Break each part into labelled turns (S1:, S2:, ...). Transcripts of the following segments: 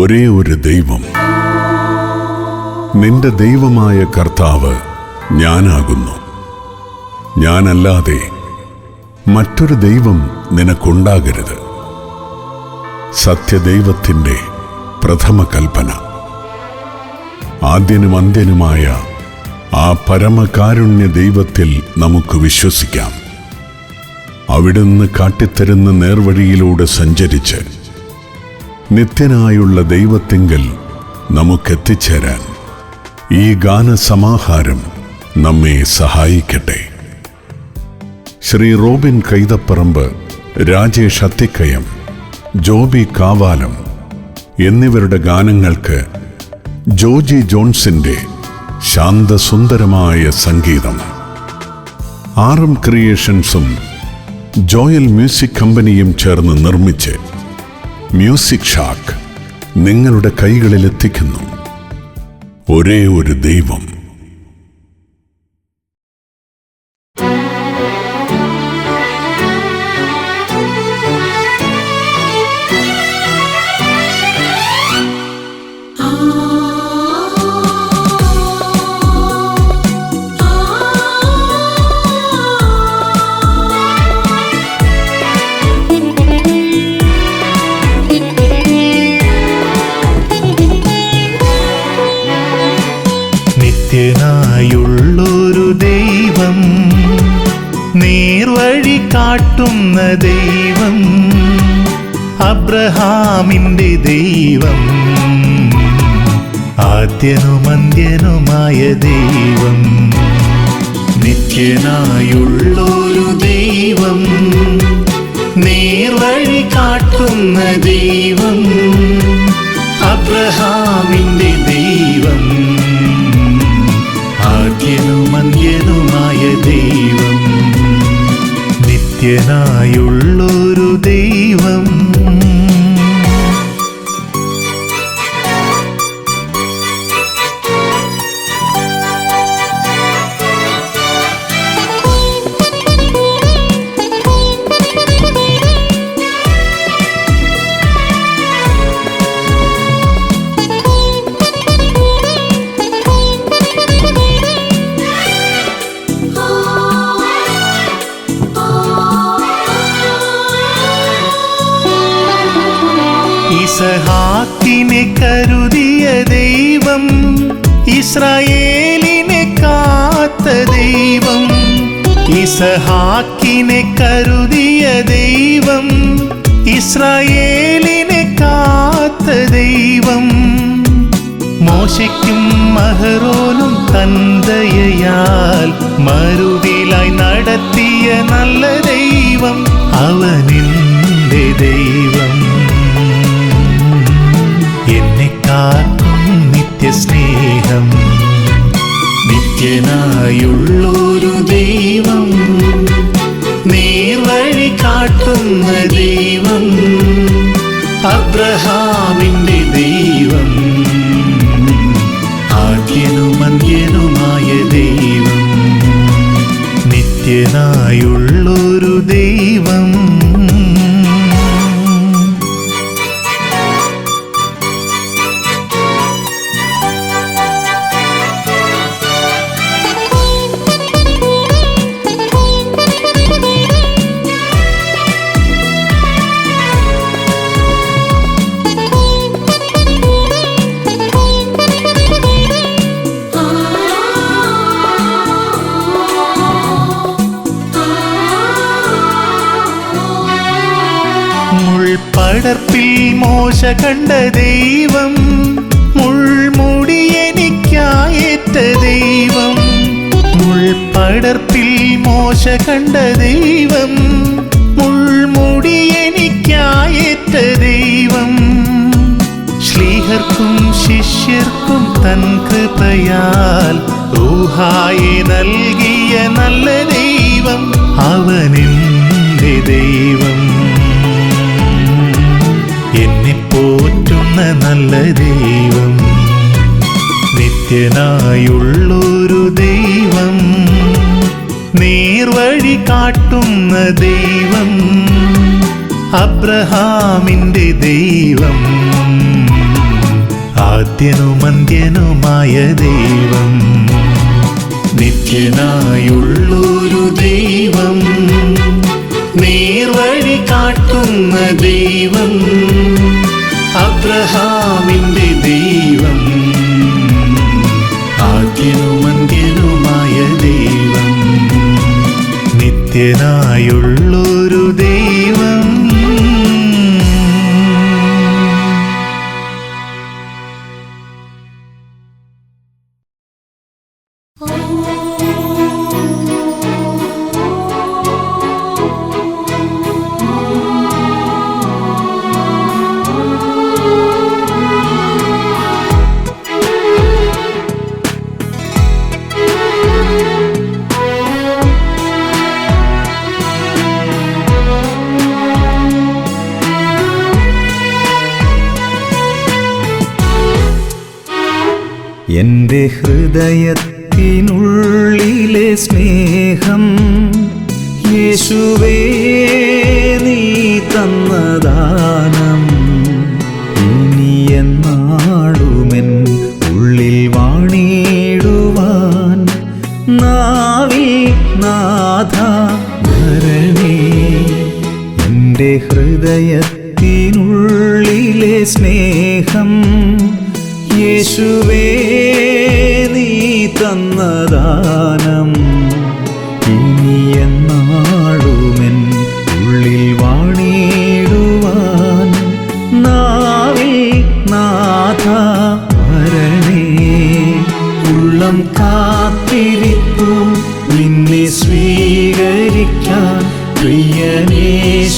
S1: ഒരേ ഒരു ദൈവം. നിന്റെ ദൈവമായ കർത്താവ് ഞാനാകുന്നു. ഞാനല്ലാതെ മറ്റൊരു ദൈവം നിനക്കുണ്ടാകരുത്. സത്യദൈവത്തിന്റെ പ്രഥമ കൽപ്പന. ആദ്യനും അന്ത്യനുമായ ആ പരമകാരുണ്യ ദൈവത്തിൽ നമുക്ക് വിശ്വസിക്കാം. അവിടുന്ന് കാട്ടിത്തരുന്ന നേർവഴിയിലൂടെ സഞ്ചരിച്ച് നിത്യനായുള്ള ദൈവത്തിങ്കൽ നമുക്കെത്തിച്ചേരാൻ ഈ ഗാനസമാഹാരം നമ്മെ സഹായിക്കട്ടെ. ശ്രീ റോബിൻ കൈതപ്പറമ്പ് രാജേഷ് അത്തിക്കയം ജോബി കാവാലം എന്നിവരുടെ ഗാനങ്ങൾക്ക് ജോജി ജോൺസിന്റെ ശാന്തസുന്ദരമായ സംഗീതം. ആർ എം ക്രിയേഷൻസും ജോയൽ മ്യൂസിക് കമ്പനിയും ചേർന്ന് നിർമ്മിച്ച് മ്യൂസിക് ഷാക്ക് നിങ്ങളുടെ കൈകളിലെത്തിക്കുന്നു. ഒരേ ഒരു ദൈവം.
S2: കാട്ടുന്ന ദൈവം അബ്രഹാമിന്റെ ദൈവം ആദ്യനുമന്ത്യനുമായ ദൈവം നിത്യനായുള്ളൊരു ദൈവം നേർവഴി കാട്ടുന്ന ദൈവം അബ്രഹാമിന്റെ ദൈവം ആദ്യനുമന്ത്യനുമായ ദൈവം. നിത്യനായുള്ളൊരു ദൈവം. ഇസഹാക്കിനെ കരുതിയ ദൈവം ഇസ്രായേലിനെ കാത്ത ദൈവം ഇസഹാക്കിനെ കരുതിയ ദൈവം ഇസ്രായേലിനെ കാത്ത ദൈവം. മോശയ്ക്കും മഹറോനും തന്തയാൽ മരുവിലായി നടത്തിയ നല്ല ദൈവം അവനിന്റെ ദൈവം. കാക്കും നിത്യസ്നേഹം. നിത്യനായുള്ളൊരു ദൈവം. നേർവഴി കാട്ടുന്ന ദൈവം. അബ്രഹാമിന്റെ ദൈവം. ആദ്യനുമന്ത്യനുമായ ദൈവം. നിത്യനായുള്ളൊരു ദൈവം. കണ്ട ദൈവം മുൾമുടി എനിക്കായേറ്റ ദൈവം. മുൾപടർപ്പിൽ മോശ കണ്ട ദൈവം മുൾമുടി എനിക്കായേറ്റ ദൈവം. ശ്രീഹർക്കും ശിഷ്യർക്കും തൻ കൃപയാൽ ഊഹായി നൽകിയ നല്ല ദൈവം അവനെന്റെ ദൈവം. പോറ്റുന്ന നല്ല ദൈവം നിത്യനായുള്ളൊരു ദൈവം നേർവഴി കാട്ടുന്ന ദൈവം അബ്രഹാമിന്റെ ദൈവം ആദ്യനുമന്ത്യനുമായ ദൈവം നിത്യനായുള്ളൊരു ദൈവം നേർവഴി കാട്ടുന്ന ദൈവം അബ്രഹാമിന്റെ ദൈവം. ആദ്യനുമന്ത്യനുമായ ദൈവം. നിത്യനായുള്ളൊരു ദൈവം.
S3: വാണിടുവാൻ നാവി നാഥ ധരണേ എന്റെ ഹൃദയത്തിനുള്ളിലെ സ്നേഹം യേശുവേ നീ തന്നദാനം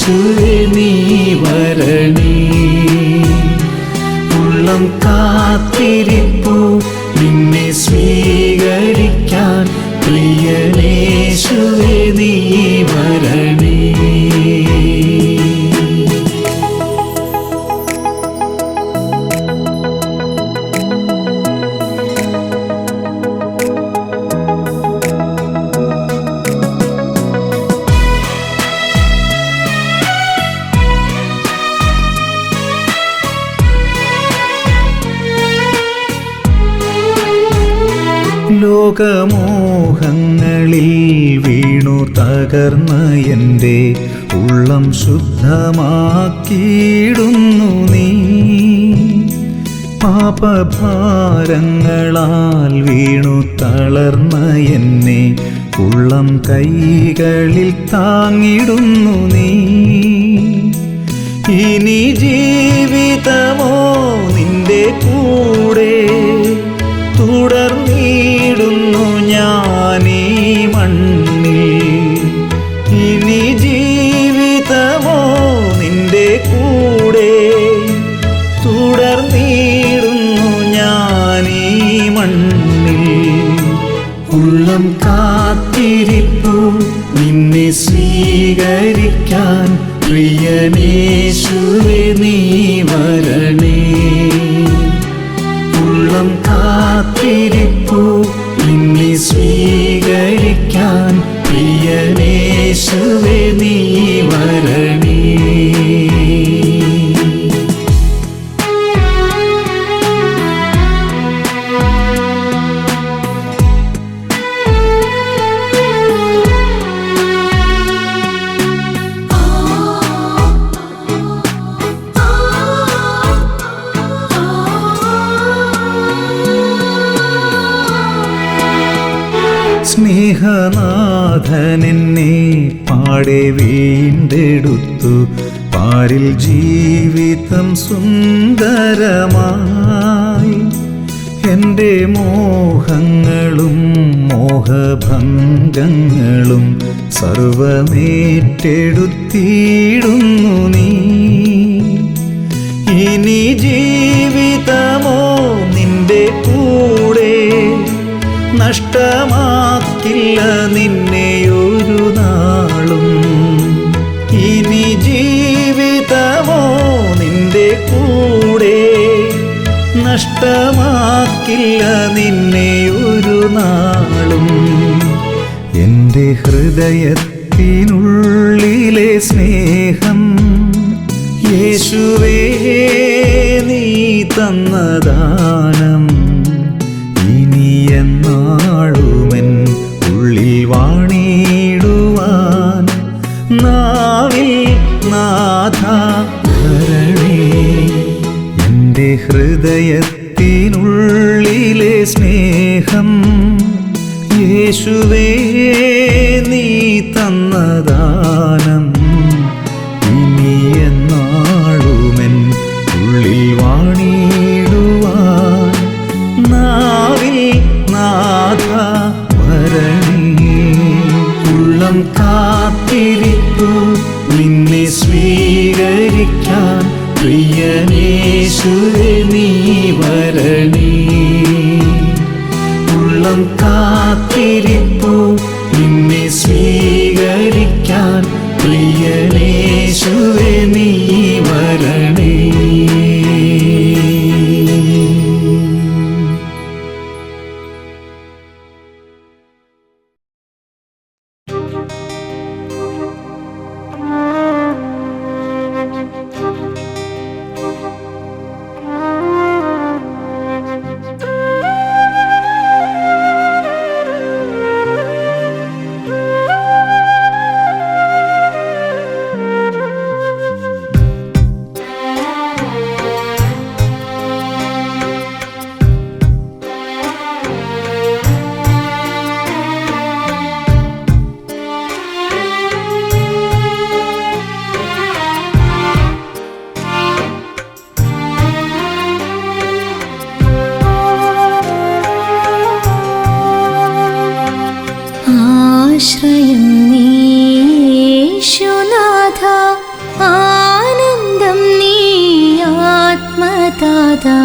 S3: പ്രിയനേശുവേ നീ വരണേ. ഉള്ളം കാത്തിരിപ്പു നിന്നെ സ്വീകരിക്കാൻ പ്രിയനേശുവേ. തകർന്ന എന്റെ ഉള്ളം ശുദ്ധമാക്കിയിടുന്നു നീ. പാപഭാരങ്ങളാൽ വീണു തളർന്ന എന്നെ ഉള്ളം കൈകളിൽ താങ്ങിടുന്നു നീ. ഇനി ജീവിതമോ നിന്റെ കൂടെ തുടർന്നിടുന്നു ഞാനീ മണ്ണിൽ പ്രിയനേശുവേ സ്നേഹനാഥനെന്നെ പാടെ വീണ്ടെടുത്തു. പാരിൽ ജീവിതം സുന്ദരമായി. എന്റെ മോഹങ്ങളും മോഹഭംഗങ്ങളും സർവമേറ്റെടുത്തിടുന്നു നീ. ഇനി ജീവിതമോ നിന്റെ കൂടെ ഇല്ല നിന്നെ ഒരു നാളും. ഇനി ജീവിതമോ നിന്റെ കൂടെ. നഷ്ടമാക്കില്ല നിന്നെ ഒരു നാളും. എന്റെ ഹൃദയത്തിനുള്ളിലെ സ്നേഹം യേശുവേ നീ തന്നതാ യേശുവേ നീ തന്നദാനം ഇനി എന്നാളുമെൻ ഉള്ളിൽ വാണിടുവാൻ. നാവിൽ നാഥ വരണി
S4: ഉള്ളം കാത്തിരിപ്പു നിന്നെ സ്വീകരിക്കാൻ പ്രിയനേശുവേ നീ ഉള്ളം കാ കാത്തിരിപ്പു. നിന്നെ സ്വീകരിക്കാൻ പ്രിയനേശുവെ നീ
S5: आश्रयं नीशुनाथ आनन्दं नी
S4: नित्मताधा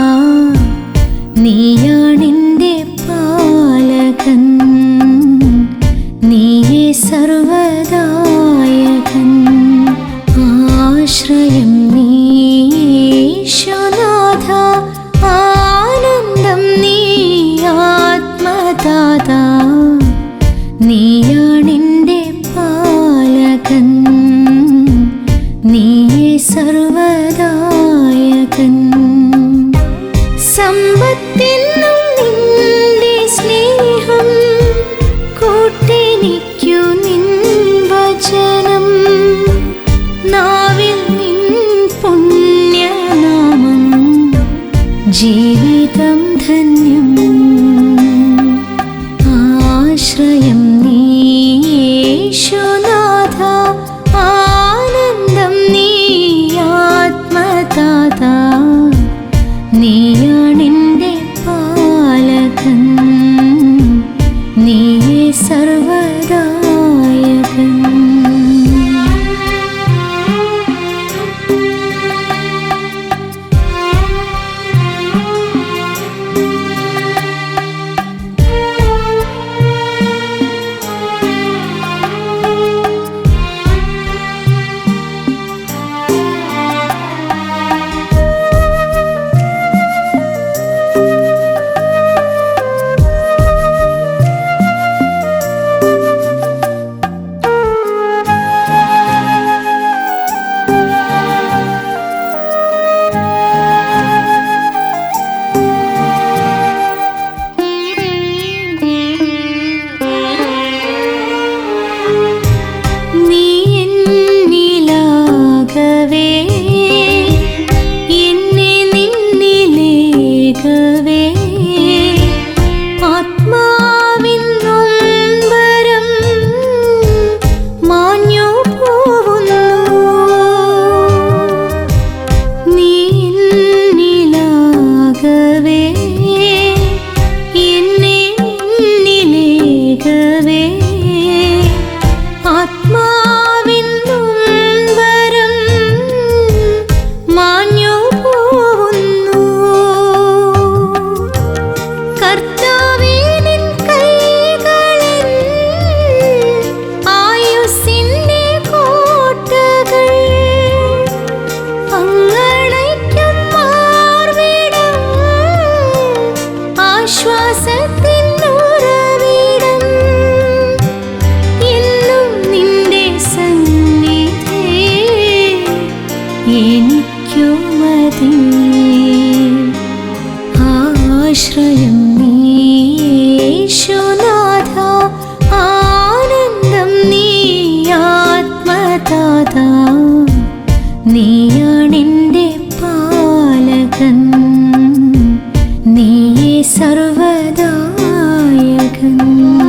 S4: 沉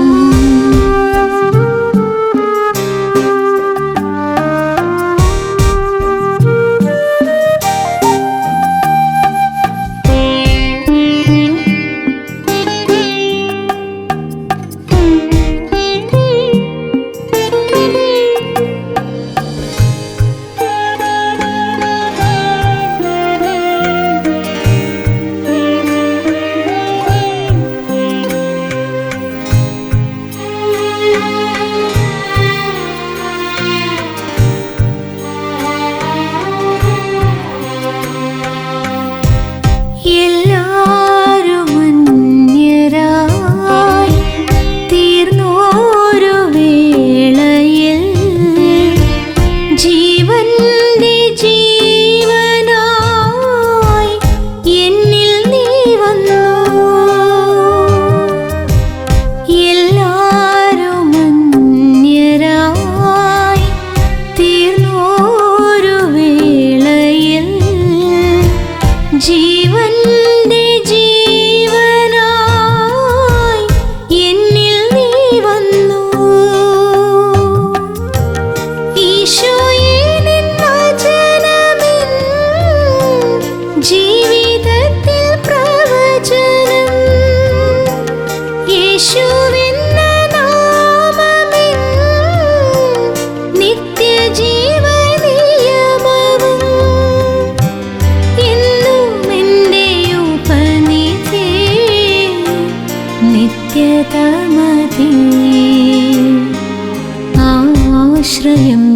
S4: extrañando.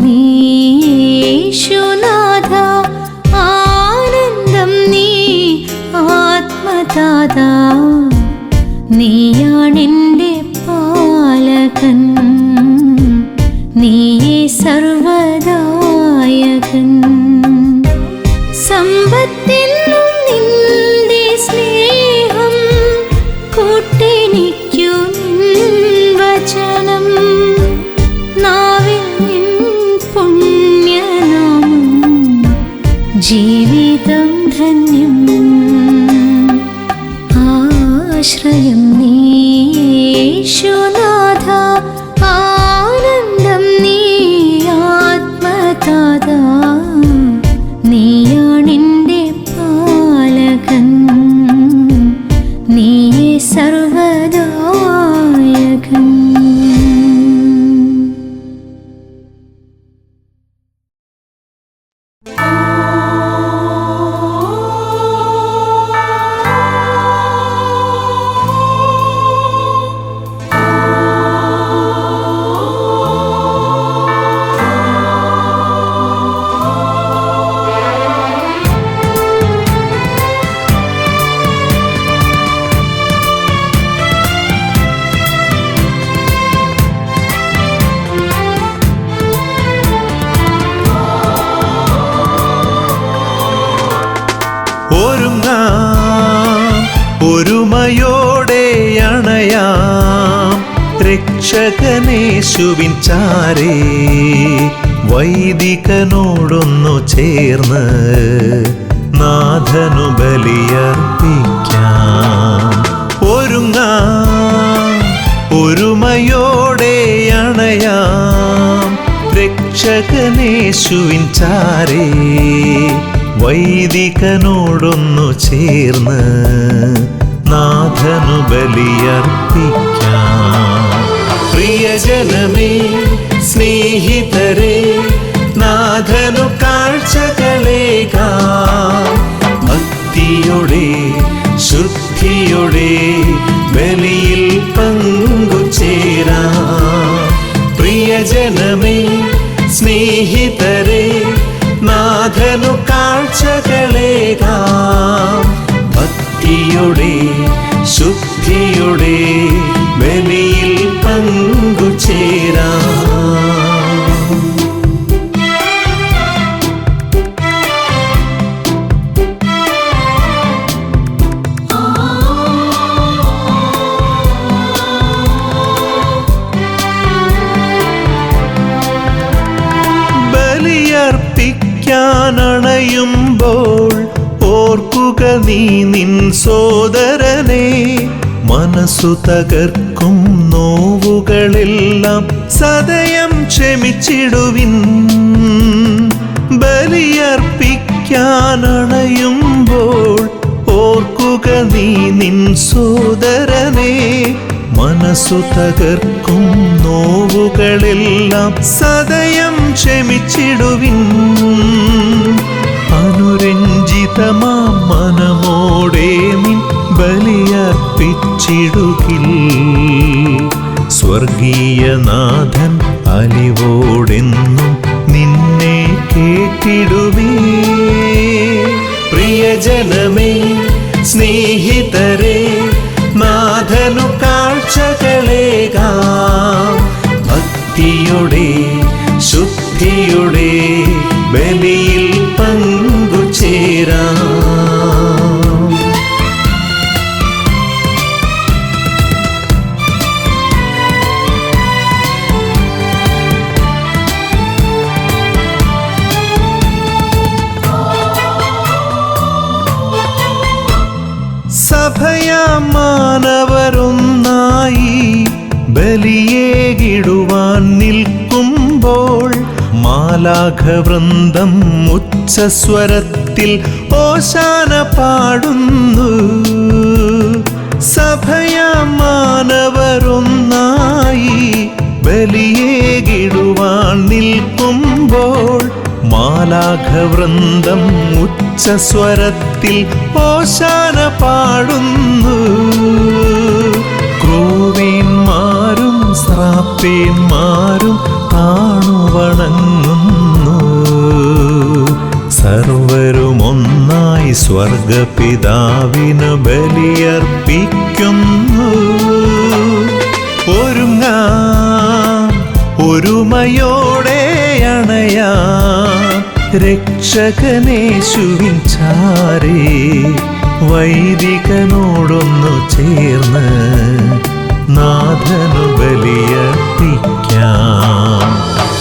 S4: യേശുവിൻ ചാരേ വൈദികനോടൊന്നു ചേർന്ന് നാഥനു ബലിയർപ്പിക്കാം. ഒരുങ്ങ ഒരുമയോടെ അണയാം. രക്ഷകനേശുവിൻ ചാരേ വൈദികനോടൊന്നു ചേർന്ന് നാഥനു ബലിയർപ്പിക്കാം. പ്രിയജനമേ സ്നേഹിതരെ നാഥനു കാഴ്ചകളേകാ ഭക്തിയുടെ ശുദ്ധിയുടെ ബലിയിൽ പങ്കുചേരാ പ്രിയജനമേ സ്നേഹിതരെ നാഥനു കാഴ്ചകളേകാ ഭക്തിയുടെ ശുദ്ധിയുടെ
S6: നീ നിൻ സോദരനെ മനസ്സു തകർക്കും നോവുകളെല്ലാം സദയം ക്ഷമിച്ചിടുവിൻ. ബലിയർപ്പിക്കാനണയുമ്പോൾ ഓർക്കുക നീ നിൻ സോദരനെ മനസ്സു തകർക്കും നോവുകളെല്ലാം സദയം ക്ഷമിച്ചിടുവിൻ. അനുരഞ്ജിതമാ ബലിയർപ്പിച്ചിടുകിൽ സ്വർഗീയനാഥൻ അലിവോടെന്നും ബലിയേകിടുവാൻ നിൽക്കുമ്പോൾ മാലാഘവൃന്ദം ഉച്ചസ്വരത്തിൽ ഓശാന പാടുന്നു. സഭയ മാനവരൊന്നായി ബലിയേകിടുവാൻ നിൽക്കുമ്പോൾ മാലാഘവൃന്ദം ഉച്ചസ്വരത്തിൽ ഓശാന പാടുന്നു. ശ്രാപ്പേന്മാരും താണുവണങ്ങുന്നു സർവരും ഒന്നായി സ്വർഗപിതാവിന് ബലിയർപ്പിക്കുന്നു. ഒരുങ്ങ ഒരുമയോടെ അണയാ. രക്ഷകനേശുവിൻ ചാരേ വൈദികനോടൊന്നു ചേർന്ന് നാഥനു ബലിയർപ്പിക്കാം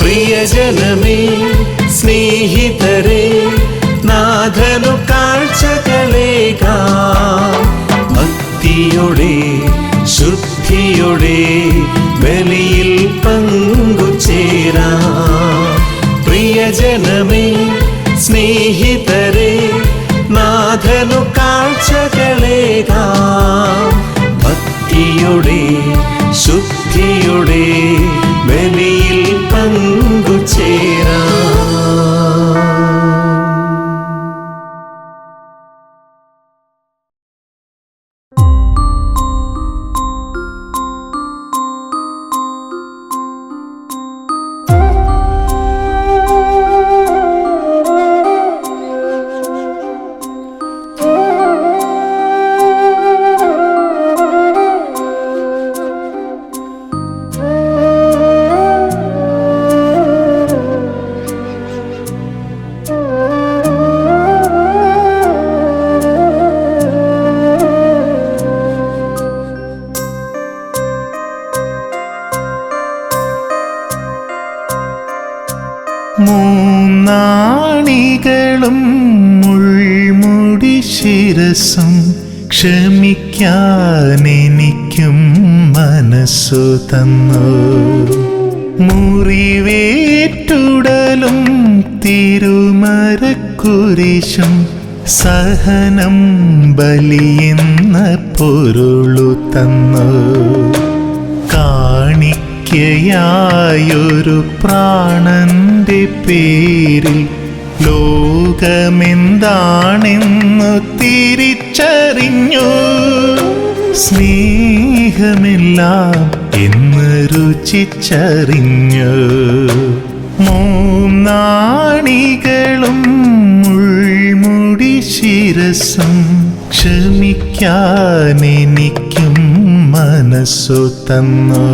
S6: പ്രിയജനമേ സ്നേഹിതരെ നാഥനു കാഴ്ചകളേകാം ഭക്തിയുടെ ശുദ്ധിയുടെ ബലിയിൽ പങ്കുചേരാം പ്രിയജനമേ സ്നേഹിതരെ നാഥനു കാഴ്ചകളേകാം ഭക്തിയുടെ ശുദ്ധിയുടെ ബലിയിൽ പങ്കുചേരാം. ക്ഷമിക്കാൻ എനിക്കും മനസ്സു തന്നു. മുറിവേറ്റുടലും തിരുമരക്കുരിശും സഹനം ബലിയെന്ന പൊരുളു തന്നു. കാണിക്കയായൊരു പ്രാണന്റെ പേരിൽ ലോകമെന്താണെന്നു തിരിച്ചറിഞ്ഞു സ്നേഹമെല്ലാം എന്ന് രുചിച്ചറിഞ്ഞു. മൂന്നാണികളും മുൾമുടി ശിരസം ക്ഷമിക്കാൻ എനിക്കും മനസ്സു തന്നു.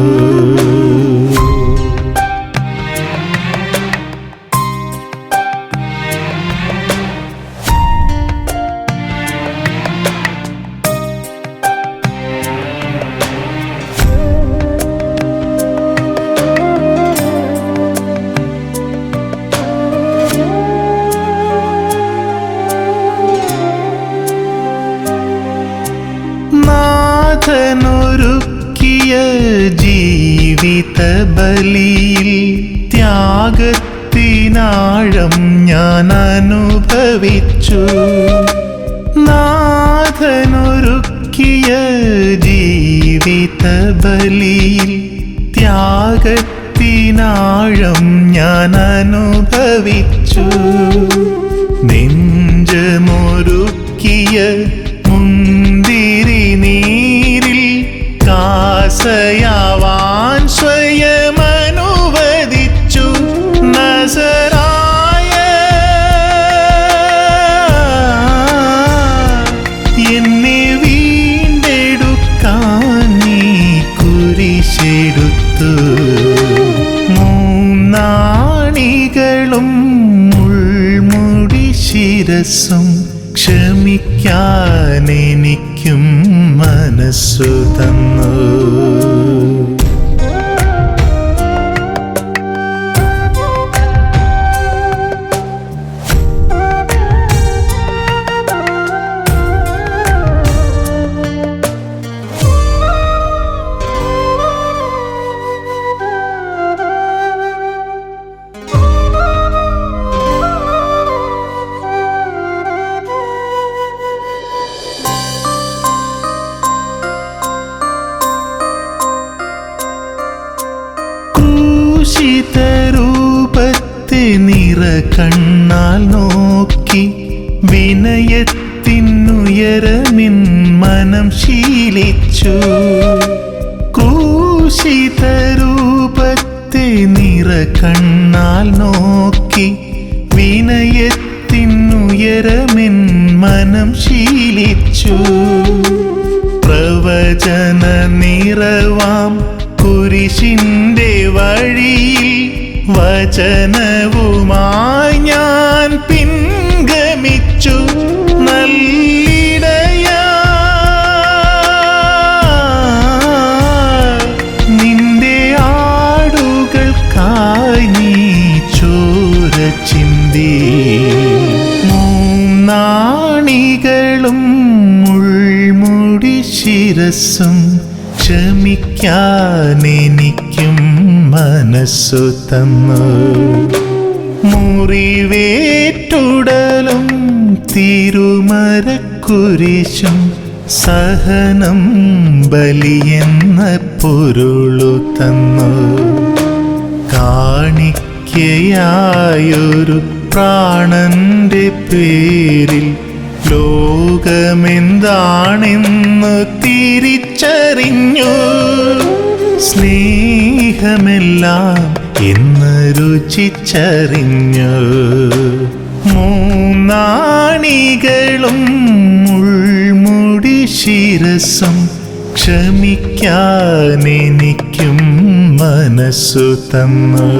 S2: ബലിയിൽ ത്യാഗത്തിനാഴം ഞാൻ അനുഭവിച്ചു. നാഥനൊരുക്കിയ ജീവിത ബലിയിൽ ത്യാഗത്തിനാഴം ഞാൻ അനുഭവിച്ചു. നെഞ്ചമൊരുക്കിയ മൂന്നാണികളും മുൾമുടി ശിരസും ക്ഷമിക്കാനെനിക്കും മനസ്സു തന്നു. വിനയത്തിനുയരമിൻ മനം ശീലിച്ചു. ക്രൂശിതരൂപത്തെ നിറ കണ്ണാൽ നോക്കി വിനയത്തിനുയരമിൻ മനം ശീലിച്ചു. പ്രവചന നിറവാം കുരിശിന്റെ വഴിയിൽ വചനവുമായി ശിരസും ക്ഷമിക്കാൻ എനിക്കും മനസ്സു തന്നു. മുറിവേറ്റുടലും തിരുമരക്കുരിശും സഹനം ബലിയെന്ന പൊരുളു തന്നു. കാണിക്കയായൊരു പ്രാണന്റെ പേരിൽ ലോകമെന്താണെന്ന് തിരിച്ചറിഞ്ഞു. സ്നേഹമെല്ലാം എന്ന് രുചിച്ചറിഞ്ഞു. മൂന്നാണികളും മുൾമുടി ശിരസും ക്ഷമിക്കാനെനിക്കും മനസ്സു തന്നു.